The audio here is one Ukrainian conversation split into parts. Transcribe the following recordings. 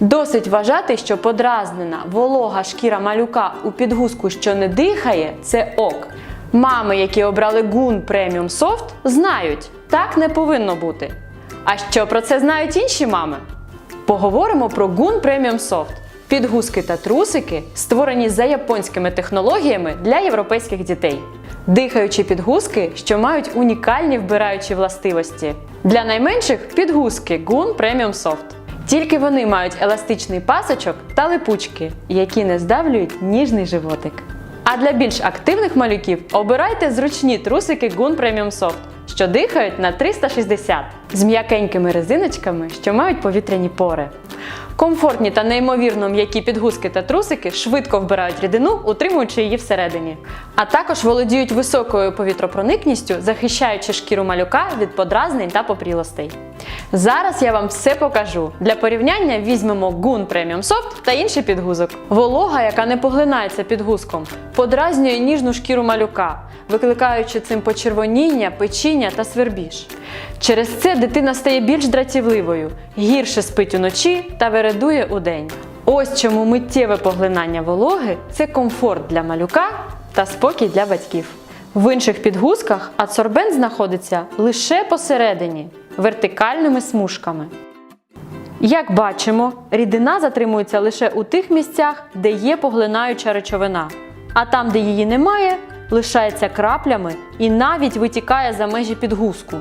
Досить вважати, що подразнена волога шкіра малюка у підгузку, що не дихає, це ок. Мами, які обрали гун преміум софт, знають, так не повинно бути. А що про це знають інші мами? Поговоримо про гун преміум софт. Підгузки та трусики створені за японськими технологіями для європейських дітей. Дихаючі підгузки, що мають унікальні вбираючі властивості. Для найменших підгузки Gun Premium Soft. Тільки вони мають еластичний пасочок та липучки, які не здавлюють ніжний животик. А для більш активних малюків обирайте зручні трусики Gun Premium Soft, що дихають на 360 з м'якенькими резиночками, що мають повітряні пори. Комфортні та неймовірно м'які підгузки та трусики швидко вбирають рідину, утримуючи її всередині. А також володіють високою повітропроникністю, захищаючи шкіру малюка від подразнень та попрілостей. Зараз я вам все покажу. Для порівняння візьмемо Gun Premium Soft та інший підгузок. Волога, яка не поглинається підгузком, подразнює ніжну шкіру малюка, викликаючи цим почервоніння, печіння та свербіж. Через це дитина стає більш дратівливою, гірше спить уночі та вередує удень. Ось чому миттєве поглинання вологи це комфорт для малюка та спокій для батьків. В інших підгузках адсорбент знаходиться лише посередині, вертикальними смужками. Як бачимо, рідина затримується лише у тих місцях, де є поглинаюча речовина, а там, де її немає, лишається краплями і навіть витікає за межі підгузку.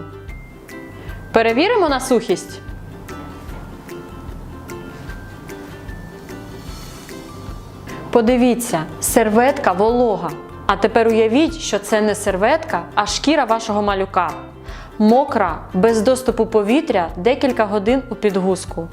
Перевіримо на сухість. Подивіться, серветка волога. А тепер уявіть, що це не серветка, а шкіра вашого малюка. Мокра, без доступу повітря декілька годин у підгузку.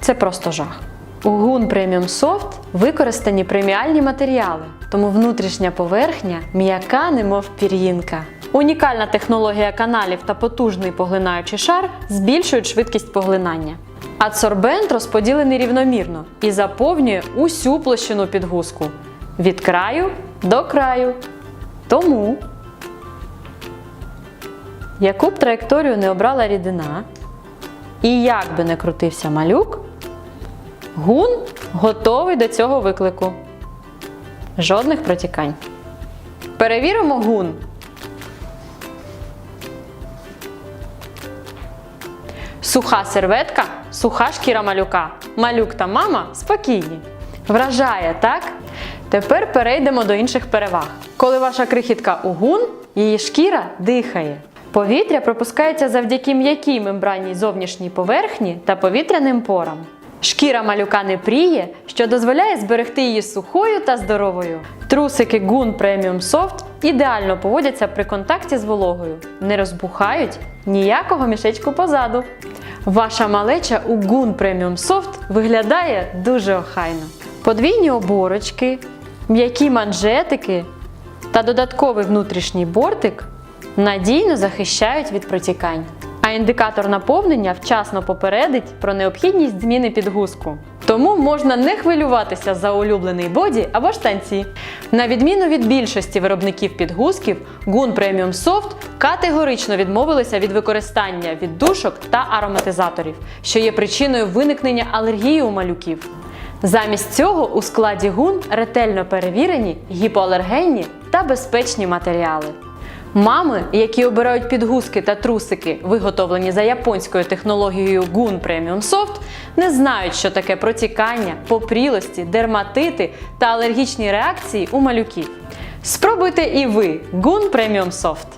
Це просто жах. У Gun Premium Soft використані преміальні матеріали, тому внутрішня поверхня м'яка, немов пір'їнка. Унікальна технологія каналів та потужний поглинаючий шар збільшують швидкість поглинання. Адсорбент розподілений рівномірно і заповнює усю площину підгузку від краю до краю. Тому, яку б траєкторію не обрала рідина, і як би не крутився малюк, гун готовий до цього виклику. Жодних протікань. Перевіримо гун. Суха серветка, суха шкіра малюка. Малюк та мама спокійні. Вражає, так? Тепер перейдемо до інших переваг. Коли ваша крихітка у гун, її шкіра дихає. Повітря пропускається завдяки м'якій мембранній зовнішній поверхні та повітряним порам. Шкіра малюка не пріє, що дозволяє зберегти її сухою та здоровою. Трусики Gun Premium Soft ідеально поводяться при контакті з вологою, не розбухають ніякого мішечку позаду. Ваша малеча у Gun Premium Soft виглядає дуже охайно. Подвійні оборочки, м'які манжетики та додатковий внутрішній бортик надійно захищають від протікань. А індикатор наповнення вчасно попередить про необхідність зміни підгузку. Тому можна не хвилюватися за улюблений боді або штанці. На відміну від більшості виробників підгузків, Gun Premium Soft категорично відмовилися від використання віддушок та ароматизаторів, що є причиною виникнення алергії у малюків. Замість цього у складі гун ретельно перевірені гіпоалергенні та безпечні матеріали. Мами, які обирають підгузки та трусики, виготовлені за японською технологією Gun Premium Soft, не знають, що таке протікання, попрілості, дерматити та алергічні реакції у малюків. Спробуйте і ви Gun Premium Soft!